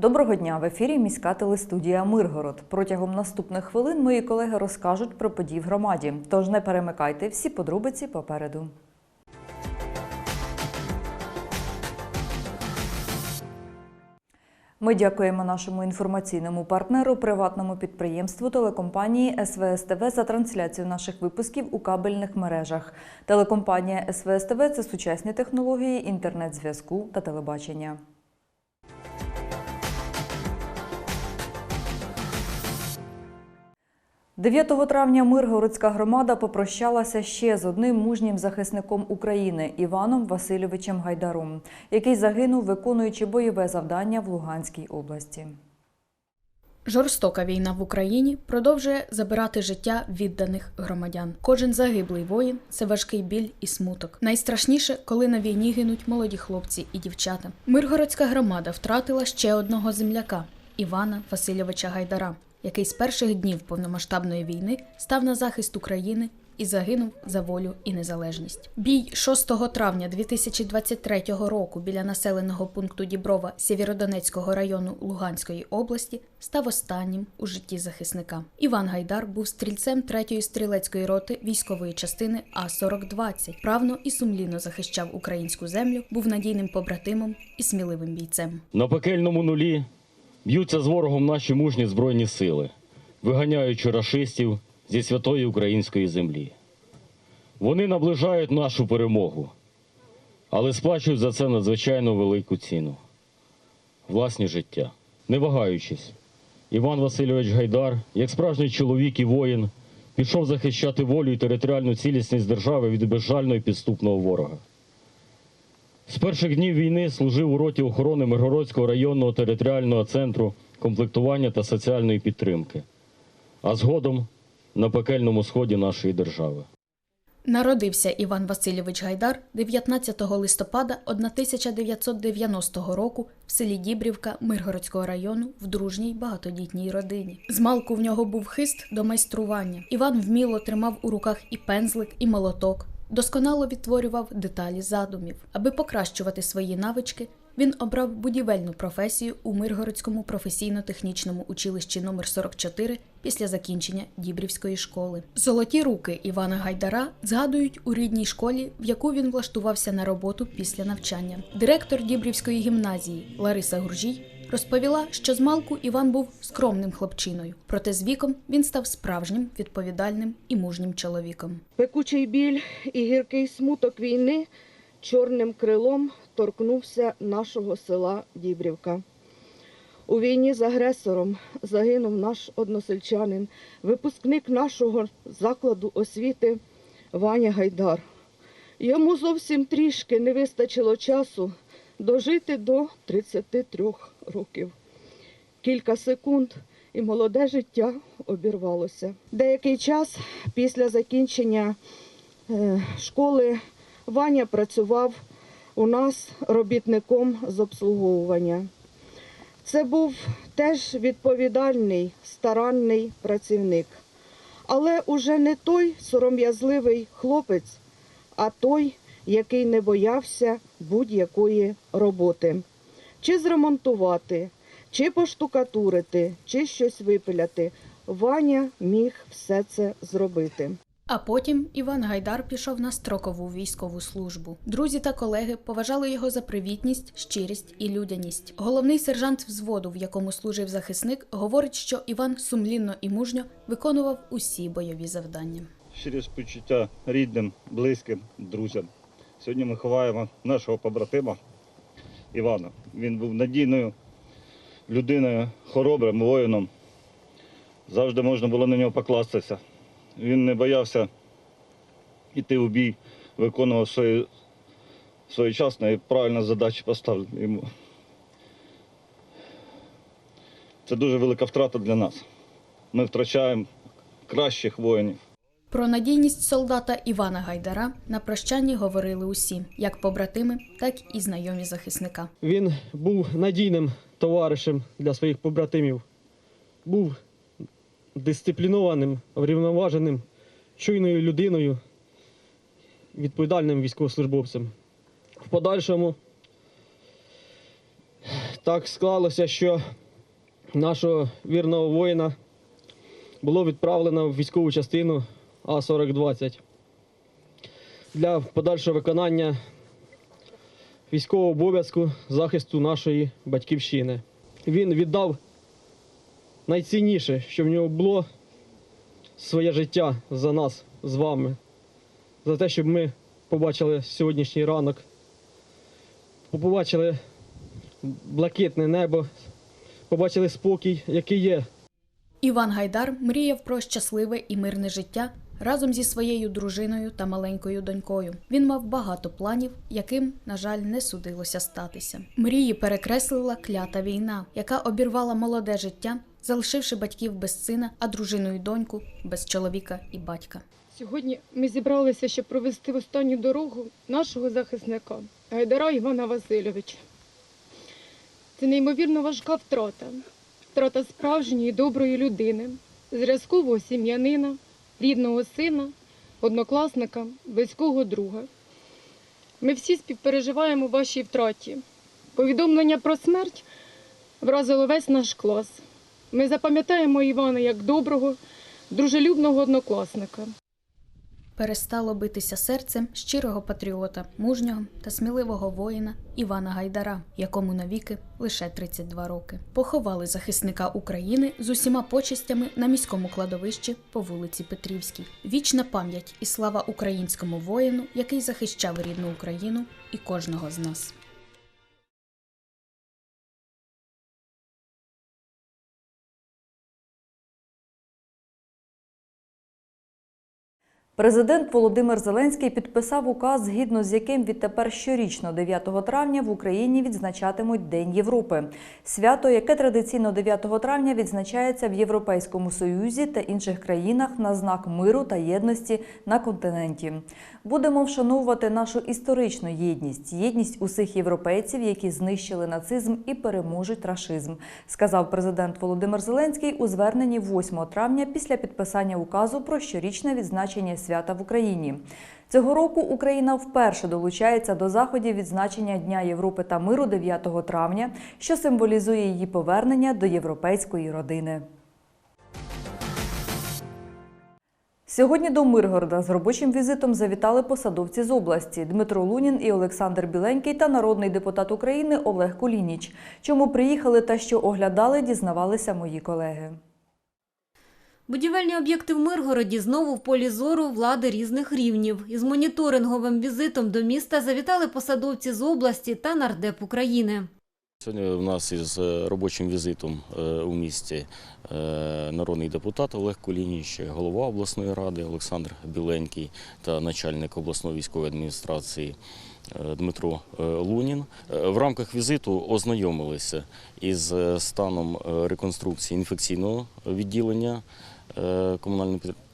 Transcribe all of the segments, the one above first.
Доброго дня! В ефірі міська телестудія Миргород. Протягом наступних хвилин мої колеги розкажуть про події в громаді. Тож не перемикайте всі подробиці попереду. Ми дякуємо нашому інформаційному партнеру, приватному підприємству телекомпанії СВС ТВ за трансляцію наших випусків у кабельних мережах. Телекомпанія СВС ТВ – це сучасні технології інтернет-зв'язку та телебачення. – 9 травня Миргородська громада попрощалася ще з одним мужнім захисником України Іваном Васильовичем Гайдаром, який загинув, виконуючи бойове завдання в Луганській області. Жорстока війна в Україні продовжує забирати життя відданих громадян. Кожен загиблий воїн це важкий біль і смуток. Найстрашніше, коли на війні гинуть молоді хлопці і дівчата. Миргородська громада втратила ще одного земляка Івана Васильовича Гайдара, який з перших днів повномасштабної війни став на захист України і загинув за волю і незалежність. Бій 6 травня 2023 року біля населеного пункту Діброва Сєвєродонецького району Луганської області став останнім у житті захисника. Іван Гайдар був стрільцем 3-ї стрілецької роти військової частини А-4020. Правно і сумлінно захищав українську землю, був надійним побратимом і сміливим бійцем. На пекельному нулі б'ються з ворогом наші мужні збройні сили, виганяючи рашистів зі святої української землі. Вони наближають нашу перемогу, але сплачують за це надзвичайно велику ціну власні життя. Не вагаючись, Іван Васильович Гайдар, як справжній чоловік і воїн, пішов захищати волю і територіальну цілісність держави від безжального і підступного ворога. З перших днів війни служив у роті охорони Миргородського районного територіального центру комплектування та соціальної підтримки, а згодом на пекельному сході нашої держави. Народився Іван Васильович Гайдар 19 листопада 1990 року в селі Дібрівка Миргородського району в дружній багатодітній родині. Змалку в нього був хист до майстрування. Іван вміло тримав у руках і пензлик, і молоток. Досконало відтворював деталі задумів. Аби покращувати свої навички, він обрав будівельну професію у Миргородському професійно-технічному училищі номер 44 після закінчення Дібрівської школи. Золоті руки Івана Гайдара згадують у рідній школі, в яку він влаштувався на роботу після навчання. Директор Дібрівської гімназії Лариса Гуржій розповіла, що змалку Іван був скромним хлопчиною, проте з віком він став справжнім, відповідальним і мужнім чоловіком. Пекучий біль і гіркий смуток війни чорним крилом торкнувся нашого села Дібрівка. У війні з агресором загинув наш односельчанин, випускник нашого закладу освіти Ваня Гайдар. Йому зовсім трішки не вистачило часу дожити до 33 років. Кілька секунд і молоде життя обірвалося. Деякий час після закінчення е, школи Ваня працював у нас робітником з обслуговування. Це був теж відповідальний, старанний працівник, але уже не той сором'язливий хлопець, а той, який не боявся будь-якої роботи. Чи зремонтувати, чи поштукатурити, чи щось випиляти. Ваня міг все це зробити. А потім Іван Гайдар пішов на строкову військову службу. Друзі та колеги поважали його за привітність, щирість і людяність. Головний сержант взводу, в якому служив захисник, говорить, що Іван сумлінно і мужньо виконував усі бойові завдання. щирі співчуття рідним, близьким, друзям. Сьогодні ми ховаємо нашого побратима Івана. Він був надійною людиною, хоробрим воїном. Завжди можна було на нього покластися. Він не боявся йти у бій, виконував свої своєчасно і правильно задачі поставлені йому. Це дуже велика втрата для нас. Ми втрачаємо кращих воїнів. Про надійність солдата Івана Гайдара на прощанні говорили усі, як побратими, так і знайомі захисника. Він був надійним товаришем для своїх побратимів, був дисциплінованим, врівноваженим, чуйною людиною, відповідальним військовослужбовцем. В подальшому так склалося, що нашого вірного воїна було відправлено в військову частину А-4020 для подальшого виконання військового обов'язку захисту нашої батьківщини. Він віддав найцінніше, що в нього було своє життя за нас з вами, за те, щоб ми побачили сьогоднішній ранок, побачили блакитне небо, побачили спокій, який є. Іван Гайдар мріяв про щасливе і мирне життя разом зі своєю дружиною та маленькою донькою. Він мав багато планів, яким, на жаль, не судилося статися. Мрії перекреслила клята війна, яка обірвала молоде життя, залишивши батьків без сина, а дружину і доньку без чоловіка і батька. Сьогодні ми зібралися, щоб провести останню дорогу нашого захисника Гайдара Івана Васильовича. Це неймовірно важка втрата. Втрата справжньої доброї людини, зв'язкового сім'янина, рідного сина, однокласника, близького друга. Ми всі співпереживаємо вашій втраті. Повідомлення про смерть вразило весь наш клас. Ми запам'ятаємо Івана як доброго, дружелюбного однокласника. Перестало битися серцем щирого патріота, мужнього та сміливого воїна Івана Гайдара, якому навіки лише 32 роки. Поховали захисника України з усіма почестями на міському кладовищі по вулиці Петрівській. Вічна пам'ять і слава українському воїну, який захищав рідну Україну і кожного з нас. Президент Володимир Зеленський підписав указ, згідно з яким відтепер щорічно 9 травня в Україні відзначатимуть День Європи. Свято, яке традиційно 9 травня відзначається в Європейському Союзі та інших країнах на знак миру та єдності на континенті. Будемо вшановувати нашу історичну єдність, єдність усіх європейців, які знищили нацизм і переможуть рашизм, сказав президент Володимир Зеленський у зверненні 8 травня після підписання указу про щорічне відзначення свята в Україні. Цього року Україна вперше долучається до заходів відзначення Дня Європи та миру 9 травня, що символізує її повернення до європейської родини. Сьогодні до Миргорода з робочим візитом завітали посадовці з області Дмитро Лунін і Олександр Біленький та народний депутат України Олег Кулініч. Чому приїхали та що оглядали, дізнавалися мої колеги. Будівельні об'єкти в Миргороді знову в полі зору влади різних рівнів. Із моніторинговим візитом до міста завітали посадовці з області та нардеп України. Сьогодні у нас із е, робочим візитом е, у місті е, народний депутат Олег Кулініч, голова обласної ради Олександр Біленький та начальник обласної військової адміністрації Дмитро Лунін. В рамках візиту ознайомилися із станом реконструкції інфекційного відділення е,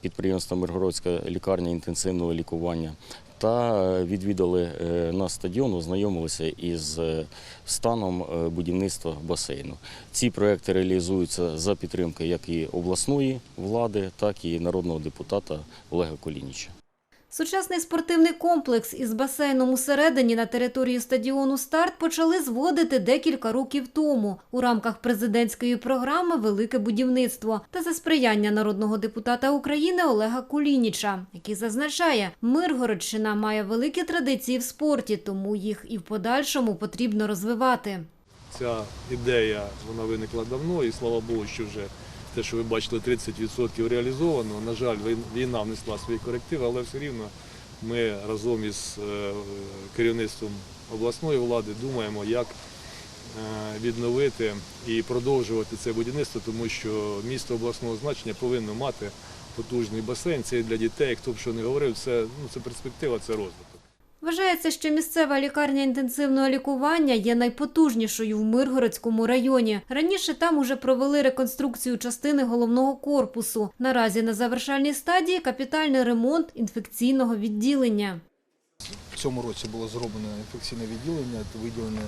підприємство під- Миргородська лікарня інтенсивного лікування та е, відвідали на наш стадіон, ознайомилися із е, станом е, будівництва басейну. Ці проекти реалізуються за підтримки як і обласної влади, так і народного депутата Олега Колініча. Сучасний спортивний комплекс із басейном усередині на території стадіону Старт почали зводити декілька років тому у рамках президентської програми Велике будівництво та за сприяння народного депутата України Олега Кулініча, який зазначає, Миргородщина має великі традиції в спорті, тому їх і в подальшому потрібно розвивати. Ця ідея вона виникла давно, і слава Богу, що вже те, що ви бачили, 30% реалізовано. На жаль, війна внесла свої корективи, але все рівно ми разом із е, керівництвом обласної влади думаємо, як е, відновити і продовжувати це будівництво, тому що місто обласного значення повинно мати потужний басейн. Це і для дітей, хто б що не говорив, це, ну, це перспектива, це розвиток. Вважається, що місцева лікарня інтенсивного лікування є найпотужнішою в Миргородському районі. Раніше там уже провели реконструкцію частини головного корпусу. Наразі на завершальній стадії капітальний ремонт інфекційного відділення. В цьому році було зроблено інфекційне відділення, виділено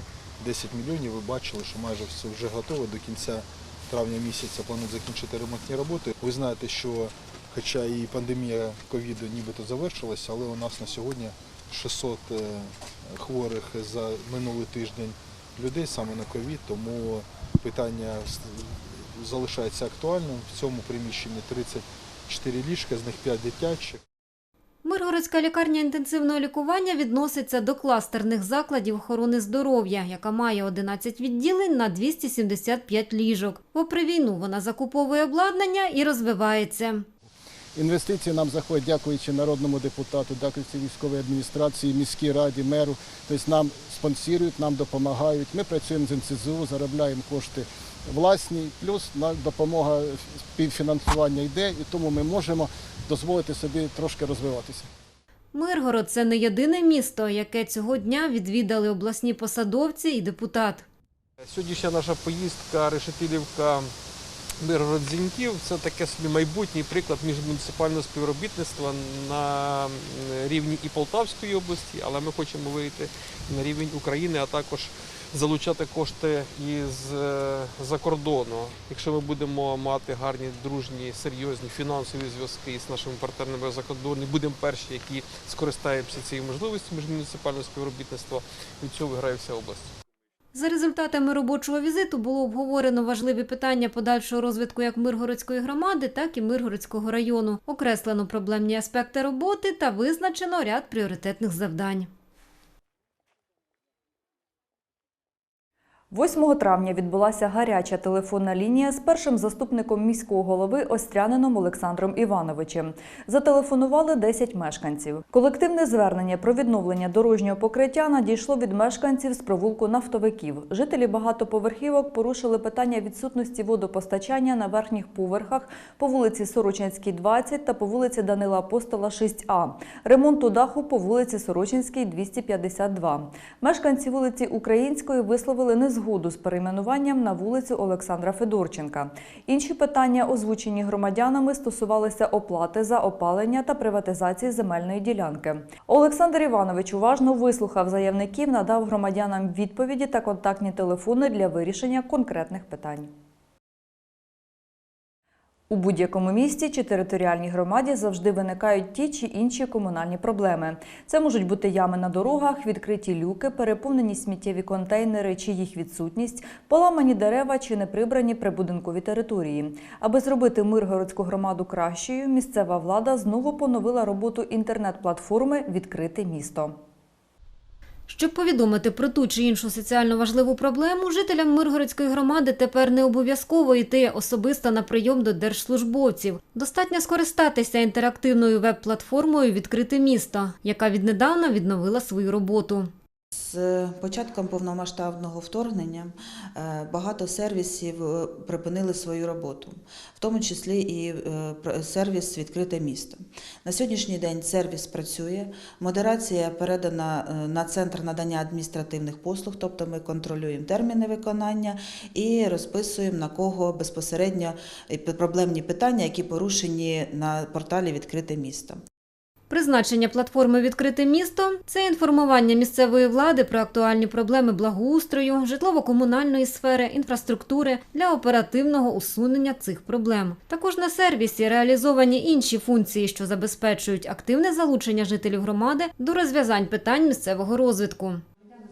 10 мільйонів. Ви бачили, що майже все вже готове. До кінця травня місяця планують закінчити ремонтні роботи. Ви знаєте, що хоча і пандемія ковіду нібито завершилася, але у нас на сьогодні 600 е, хворих за минулий тиждень людей саме на ковід, тому питання залишається актуальним. В цьому приміщенні 34 ліжка, з них 5 дитячих. Миргородська лікарня інтенсивного лікування відноситься до кластерних закладів охорони здоров'я, яка має 11 відділень на 275 ліжок. Попри війну вона закуповує обладнання і розвивається. Інвестиції нам заходять, дякуючи народному депутату, дякуючи військовій адміністрації, міській раді, меру. Тобто нам спонсорують, нам допомагають. Ми працюємо з НСЗУ, заробляємо кошти власні, плюс допомога співфінансування йде, і тому ми можемо дозволити собі трошки розвиватися. Миргород це не єдине місто, яке цього дня відвідали обласні посадовці і депутат. Сьогоднішня наша поїздка Решетилівка Миргород Зіньків це таке собі майбутній приклад міжмуніципального співробітництва на рівні і Полтавської області, але ми хочемо вийти на рівень України, а також залучати кошти із е, за кордону. Якщо ми будемо мати гарні, дружні, серйозні фінансові зв'язки з нашими партнерами за кордоні, будемо перші, які скористаємося цією можливістю міжмуніципального співробітництва, від цього виграє вся область. За результатами робочого візиту було обговорено важливі питання подальшого розвитку як Миргородської громади, так і Миргородського району. Окреслено проблемні аспекти роботи та визначено ряд пріоритетних завдань. 8 травня відбулася гаряча телефонна лінія з першим заступником міського голови Острянином Олександром Івановичем. Зателефонували 10 мешканців. Колективне звернення про відновлення дорожнього покриття надійшло від мешканців з провулку нафтовиків. Жителі багатоповерхівок порушили питання відсутності водопостачання на верхніх поверхах по вулиці Сорочинській, 20 та по вулиці Данила Апостола, 6А. Ремонту даху по вулиці Сорочинській, 252. Мешканці вулиці Української висловили незгоду з перейменуванням на вулицю Олександра Федорченка. Інші питання, озвучені громадянами, стосувалися оплати за опалення та приватизації земельної ділянки. Олександр Іванович уважно вислухав заявників, надав громадянам відповіді та контактні телефони для вирішення конкретних питань. У будь-якому місті чи територіальній громаді завжди виникають ті чи інші комунальні проблеми. Це можуть бути ями на дорогах, відкриті люки, переповнені сміттєві контейнери чи їх відсутність, поламані дерева чи неприбрані прибудинкові території. Аби зробити Миргородську громаду кращою, місцева влада знову поновила роботу інтернет-платформи Відкрите місто. Щоб повідомити про ту чи іншу соціально важливу проблему, жителям Миргородської громади тепер не обов'язково йти особисто на прийом до держслужбовців. Достатньо скористатися інтерактивною веб-платформою Відкрите місто, яка віднедавна відновила свою роботу. З початком повномасштабного вторгнення е, багато сервісів е, припинили свою роботу, в тому числі і е, сервіс Відкрите місто. На сьогоднішній день сервіс працює, модерація передана на центр надання адміністративних послуг, тобто ми контролюємо терміни виконання і розписуємо на кого безпосередньо проблемні питання, які порушені на порталі Відкрите місто. Призначення платформи Відкрите місто це інформування місцевої влади про актуальні проблеми благоустрою, житлово-комунальної сфери, інфраструктури для оперативного усунення цих проблем. Також на сервісі реалізовані інші функції, що забезпечують активне залучення жителів громади до розв'язань питань місцевого розвитку.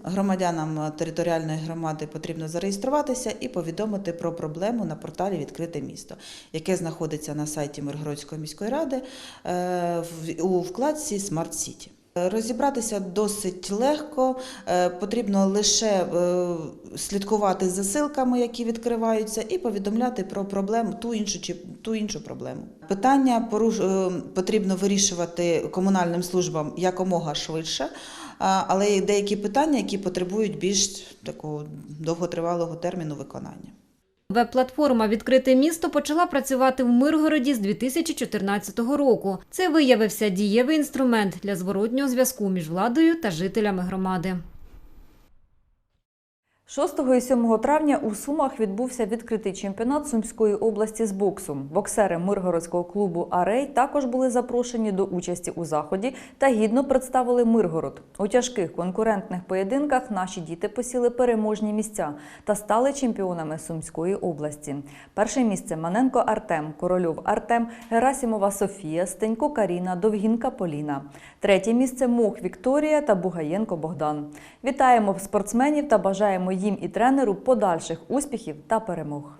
Громадянам територіальної громади потрібно зареєструватися і повідомити про проблему на порталі Відкрите місто, яке знаходиться на сайті Миргородської міської ради е, у вкладці Смарт Сіті. Розібратися досить легко, е, потрібно лише е, слідкувати за ссылками, які відкриваються, і повідомляти про проблему ту іншу чи ту іншу проблему. Питання е, потрібно вирішувати комунальним службам якомога швидше, але є деякі питання, які потребують більш такого довготривалого терміну виконання. Веб-платформа Відкрите місто почала працювати в Миргороді з 2014 року. Це виявився дієвий інструмент для зворотнього зв'язку між владою та жителями громади. 6 і 7 травня у Сумах відбувся відкритий чемпіонат Сумської області з боксу. Боксери Миргородського клубу Арей також були запрошені до участі у заході та гідно представили Миргород. У тяжких конкурентних поєдинках наші діти посіли переможні місця та стали чемпіонами Сумської області. Перше місце Маненко Артем, Корольов Артем, Герасімова Софія, Стенько Каріна, Довгінка Поліна. Третє місце Мох Вікторія та Бугаєнко Богдан. Вітаємо спортсменів та бажаємо їм і тренеру подальших успіхів та перемог.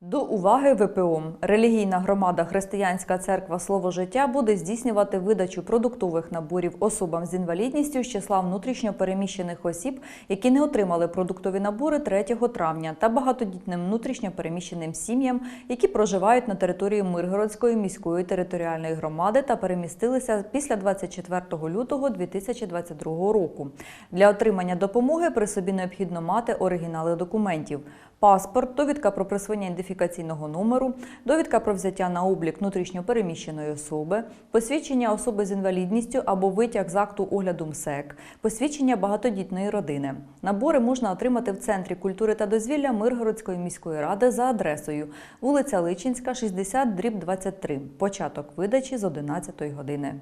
До уваги ВПО. Релігійна громада Християнська церква Слово життя буде здійснювати видачу продуктових наборів особам з інвалідністю з числа внутрішньо переміщених осіб, які не отримали продуктові набори 3 травня, та багатодітним внутрішньо переміщеним сім'ям, які проживають на території Миргородської міської територіальної громади та перемістилися після 24 лютого 2022 року. Для отримання допомоги при собі необхідно мати оригінали документів паспорт, довідка про присвоєння ідентифікаційного номеру, довідка про взяття на облік внутрішньопереміщеної особи, посвідчення особи з інвалідністю або витяг з акту огляду МСЕК, посвідчення багатодітної родини. Набори можна отримати в Центрі культури та дозвілля Миргородської міської ради за адресою вулиця Личинська, 60, дріб 23. Початок видачі з 11 години.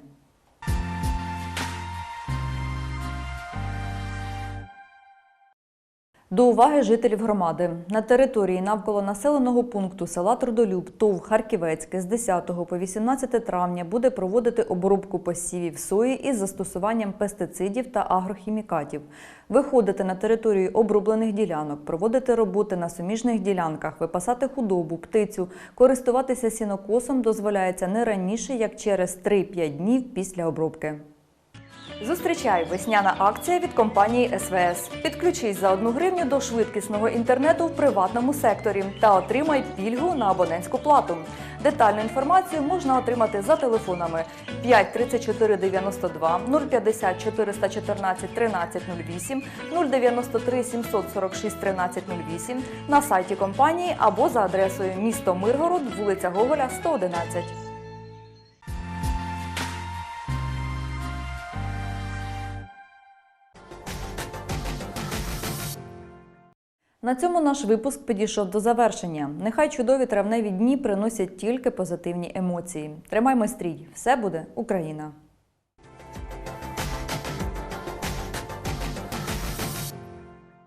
До уваги жителів громади. На території навколо населеного пункту села Трудолюб, ТОВ Харківецьке з 10 по 18 травня буде проводити обробку посівів сої із застосуванням пестицидів та агрохімікатів. Виходити на територію оброблених ділянок, проводити роботи на суміжних ділянках, випасати худобу, птицю, користуватися сінокосом дозволяється не раніше, як через 3-5 днів після обробки. Зустрічай весняна акція від компанії СВС. Підключись за 1 гривню до швидкісного інтернету в приватному секторі та отримай пільгу на абонентську плату. Детальну інформацію можна отримати за телефонами 5 34 92 050 414 13 08 093 746 13 08 на сайті компанії або за адресою місто Миргород, вулиця Гоголя, 111. На цьому наш випуск підійшов до завершення. Нехай чудові травневі дні приносять тільки позитивні емоції. Тримаймо стрій! Все буде Україна!